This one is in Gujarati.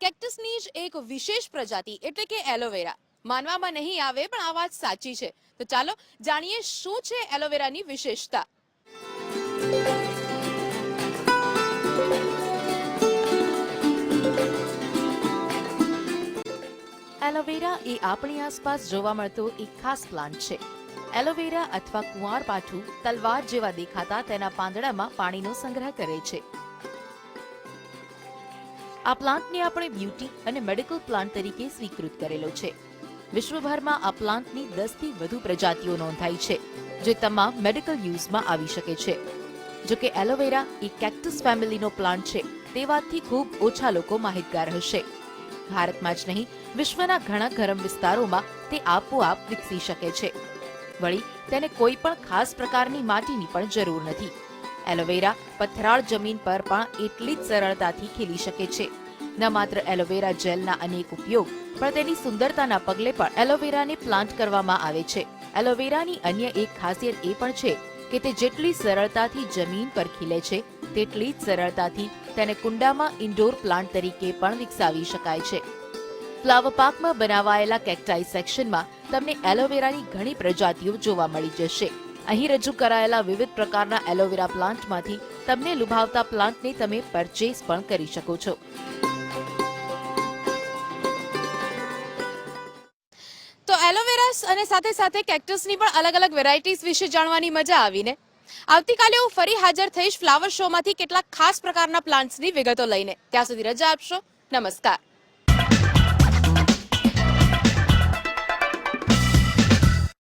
કેક્ટસની જ એક વિશેષ પ્રજાતિ એટલે કે એલોવેરા માનવામાં નહીં આવે, પણ આ વાત સાચી છે. તો ચાલો જાણીએ શું છે એલોવેરાની વિશેષતા. એલોવેરા એ આપણી આસપાસ જોવા મળતો એક ખાસ પ્લાન્ટ છે. એલોવેરા અથવા કુંવારપાઠું તલવાર જેવા દેખાતા તેના પાંદડામાં પાણીનો સંગ્રહ કરે છે. આ પ્લાન્ટને આપણે બ્યુટી અને મેડિકલ પ્લાન્ટ તરીકે સ્વીકૃત કરેલો છે. વિશ્વભરમાં આ પ્લાન્ટની દસથી વધુ પ્રજાતિઓ નોંધાઈ છે, જે તમામ મેડિકલ યુઝમાં આવી શકે છે. જો કે એલોવેરા એ કેક્ટસ ફેમિલીનો પ્લાન્ટ છે, તે વાતથી ખૂબ ઓછા લોકો માહિતગાર હશે. ભારતમાં જ નહીં, વિશ્વના ઘણા ગરમ વિસ્તારોમાં તે આપોઆપ વિકસી શકે છે. વળી, તેને કોઈ પણ ખાસ પ્રકારની માટીની પણ જરૂર નથી. એલોવેરા પથરાળ જમીન પર પણ એટલી જ સરળતાથી ખીલી શકે છે. ન માત્ર એલોવેરા જેલના અનેક ઉપયોગ, પણ તેની સુંદરતાના પગલે પણ એલોવેરાને પ્લાન્ટ કરવામાં આવે છે. એલોવેરાની અન્ય એક ખાસિયત એ પણ છે કે તે જેટલી સરળતાથી જમીન પર ખીલે છે, તેટલી જ સરળતાથી તેને કુંડામાં ઇન્ડોર પ્લાન્ટ તરીકે પણ વિકસાવી શકાય છે. ફ્લાવર પાર્કમાં બનાવાયેલા કેક્ટાઈ સેક્શનમાં તમને એલોવેરાની ઘણી પ્રજાતિઓ જોવા મળી જશે. અહીં રજૂ કરાયેલા વિવિધ પ્રકારના એલોવેરા પ્લાન્ટમાંથી તમને લુભાવતા પ્લાન્ટને તમે પરચેસ પણ કરી શકો છો. તો એલોવેરા અને સાથે સાથે કેક્ટસની પણ અલગ અલગ વેરાયટીઝ વિશે જાણવાની મજા આવીને આવતીકાલે હું ફરી હાજર થઈશ ફ્લાવર શોમાંથી કેટલાક ખાસ પ્રકારના પ્લાન્ટ્સની વિગતો લઈને. ત્યાં સુધી રજા આપશો. નમસ્કાર.